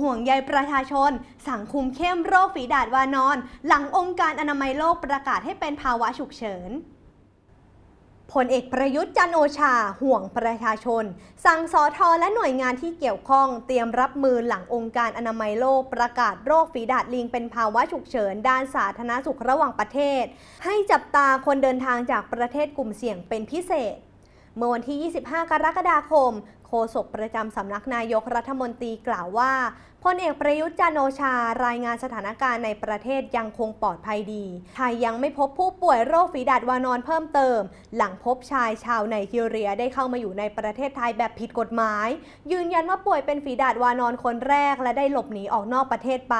ห่วงใยประชาชน สั่งคุมเข้มโรคฝีดาดวานอน หลังองค์การอนามัยโลกประกาศให้เป็นภาวะฉุกเฉินพลเอกประยุทธ์จันโอชา ห่วงประชาชน สั่งสอทอและหน่วยงานที่เกี่ยวข้องเตรียมรับมือหลังองค์การอนามัยโลกประกาศโรคฝีดาดลิงเป็นภาวะฉุกเฉิน ด้านสาธารณสุขระหว่างประเทศ ให้จับตาคนเดินทางจากประเทศกลุ่มเสี่ยงเป็นพิเศษ เมื่อวันที่ 25 กรกฎาคม โฆษกประจำสำนักนายกรัฐมนตรีกล่าวว่าพลเอกประยุทธ์จันโอชารายงานสถานการณ์ในประเทศยังคงปลอดภัยดี ไทยยังไม่พบผู้ป่วยโรคฝีดาดวานอนเพิ่มเติม หลังพบชายชาวไนจีเรียได้เข้ามาอยู่ในประเทศไทยแบบผิดกฎหมาย ยืนยันว่าป่วยเป็นฝีดาดวานอนคนแรกและได้หลบหนีออกนอกประเทศไป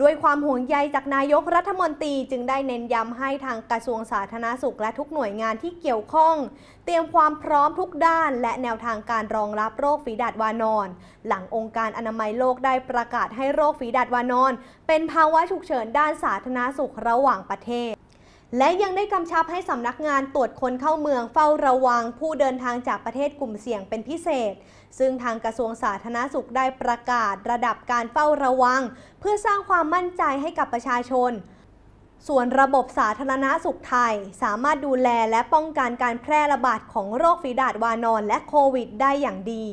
ด้วยความห่วงใยจากนายกรัฐมนตรีจึงได้เน้นย้ำให้ทางกระทรวงสาธารณสุขและทุกหน่วยงานที่เกี่ยวข้อง เตรียมความพร้อมทุกด้าน และแนวทางการรองรับโรคฝีดาดวานอน หลังองค์การอนามัยโลกได้ประกาศให้โรคฝีดาดวานอน เป็นภาวะฉุกเฉินด้านสาธารณสุขระหว่างประเทศ และยังได้กำชับให้สำนักงานตรวจคนเข้าเมืองเฝ้าระวังผู้เดินทางจากประเทศกลุ่มเสี่ยงเป็นพิเศษ ซึ่งทางกระทรวงสาธารณสุขได้ประกาศระดับการเฝ้าระวัง เพื่อสร้างความมั่นใจให้กับประชาชน ส่วนระบบสาธารณสุขไทย สามารถดูแลและป้องกันการแพร่ระบาดของโรคฝีดาดวานอนและโควิด ได้อย่างดี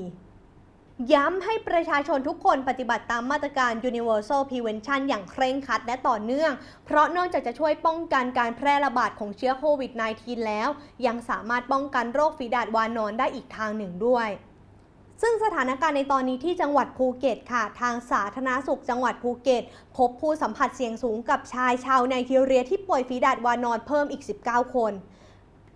ย้ำให้ประชาชนทุกคนปฏิบัติตามมาตรการ Universal Prevention อย่างเคร่งครัดและต่อเนื่อง เพราะนอกจากจะช่วยป้องกันการแพร่ระบาดของเชื้อโควิด -19 แล้ว ยังสามารถป้องกันโรคฝีดาดวานอนได้อีกทางหนึ่งด้วยซึ่งสถานการณ์ในตอนนี้ที่จังหวัดภูเก็ตค่ะ ทางสาธารณสุขจังหวัดภูเก็ต พบผู้สัมผัสเสี่ยงสูงกับชายชาวไนจีเรียที่ป่วยฝีดาดวานอนเพิ่มอีก 19 คน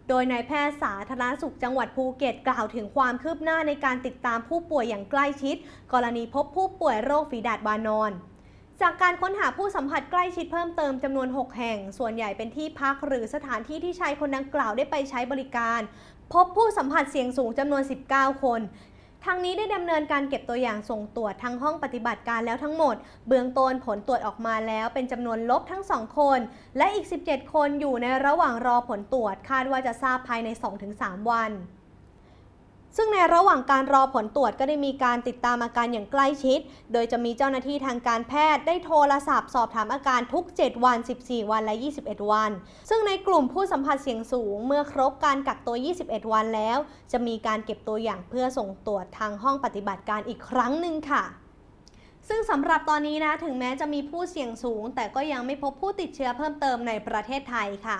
โดยนายแพทย์สาธารณสุขจังหวัดภูเก็ตกล่าวถึงความคืบหน้าในการติดตามผู้ป่วยอย่างใกล้ชิด กรณีพบผู้ป่วยโรคฝีดาดวานอนจากการค้นหาผู้สัมผัสใกล้ชิดเพิ่มเติมจำนวน 6 แห่ง ส่วนใหญ่เป็นที่พักหรือสถานที่ที่ชายคนดังกล่าวได้ไปใช้บริการ พบผู้สัมผัสเสี่ยงสูงจำนวน 19 คน ทางนี้ได้ดำเนินการเก็บตัวอย่างส่งตรวจทั้งห้องปฏิบัติการแล้วทั้งหมด เบื้องต้นผลตรวจออกมาแล้วเป็นจำนวนลบทั้ง 2 คน และอีก 17 คนอยู่ในระหว่างรอผลตรวจคาดว่าจะทราบภายใน 2-3 วัน ซึ่งในระหว่างการรอผลตรวจก็ได้มีการติดตามอาการอย่างใกล้ชิด โดยจะมีเจ้าหน้าที่ทางการแพทย์ได้โทรศัพท์สอบถามอาการทุก 7 วัน 14 วันและ 21 วัน ซึ่งในกลุ่มผู้สัมผัสเสี่ยงสูงเมื่อครบการกักตัว 21 วันแล้ว จะมีการเก็บตัวอย่างเพื่อส่งตรวจทางห้องปฏิบัติการอีกครั้งหนึ่งค่ะซึ่งสำหรับตอนนี้นะถึงแม้จะมีผู้เสี่ยงสูง แต่ก็ยังไม่พบผู้ติดเชื้อเพิ่มเติมในประเทศไทยค่ะ